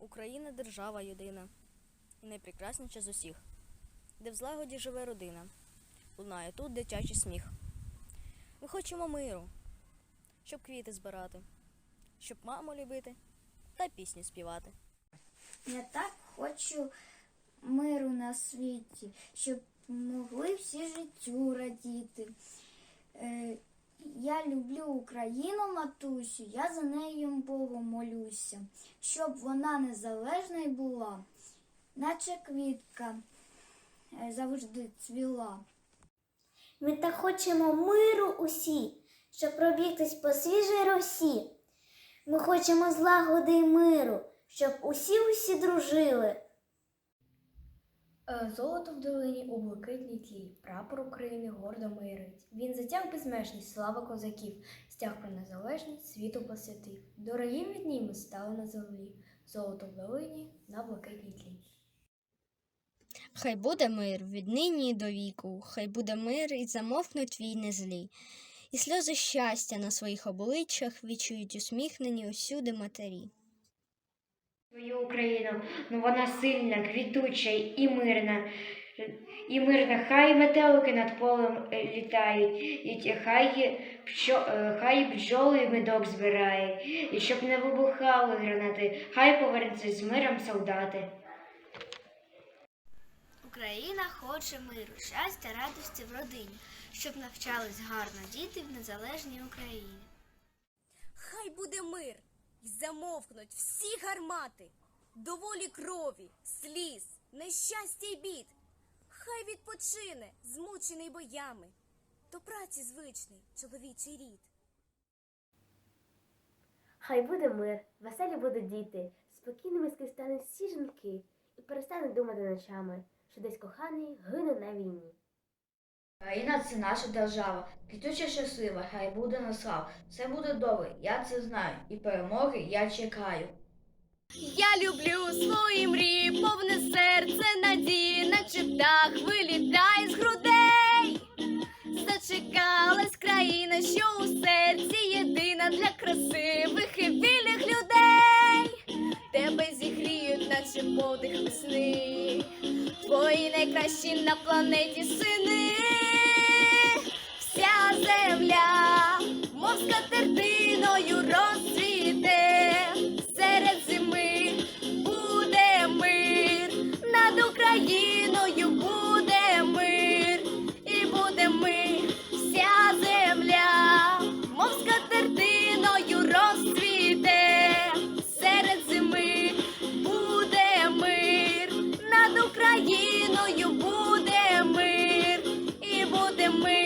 Україна держава єдина, і найпрекрасніша з усіх, де в злагоді живе родина, лунає тут дитячий сміх. Ми хочемо миру, щоб квіти збирати, щоб маму любити та пісні співати. Я так хочу миру на світі, щоб могли всі життю радіти. Я люблю Україну, матусю, я за нею Богу молюся, щоб вона незалежна й була, наче квітка е, завжди цвіла. Ми так хочемо миру усі, щоб пробігтись по свіжій росі. Ми хочемо злагоди й миру, щоб усі усі дружили. Е, Золото в долині у блакитній тлі, прапор України гордо майорить. Він затяг безмежність, слава козаків, стяг про незалежність, світу посвятив. Дорогі від дні ми стали на землі, золото в долині на блакитній тлі. Хай буде мир від нині і до віку, хай буде мир і замовкнуть війни злі, і сльози щастя на своїх обличчях відчують усміхнені усюди матері. Свою Україну, ну вона сильна, квітуча і мирна. І мирна, хай метелики над полем е, літають, і хай, пчо, е, хай бджоли медок збирає, і щоб не вибухали гранати, хай повернуться з миром солдати. Україна хоче миру, щастя, радості в родині, щоб навчались гарно діти в незалежній Україні. Хай буде мир, й замовкнуть всі гармати, доволі крові, сліз, нещастя й бід. Хай відпочине, змучений боями, до праці звичний чоловічий рід. Хай буде мир, веселі будуть діти, спокійними скрізь всі жінки, і перестануть думати ночами, що десь коханий гине на війні. Країна це наша держава, квітуча щаслива, хай буде на слав. Все буде добре, я це знаю, і перемоги я чекаю. Я люблю свої мрії, повне серце надії, наче птах вилітає з грудей. Зачекалась країна, що у серці єдина для красивих і вільних людей. Тебе зігріють, наче подих весни, твої найкращі на планеті сини. будемо ми.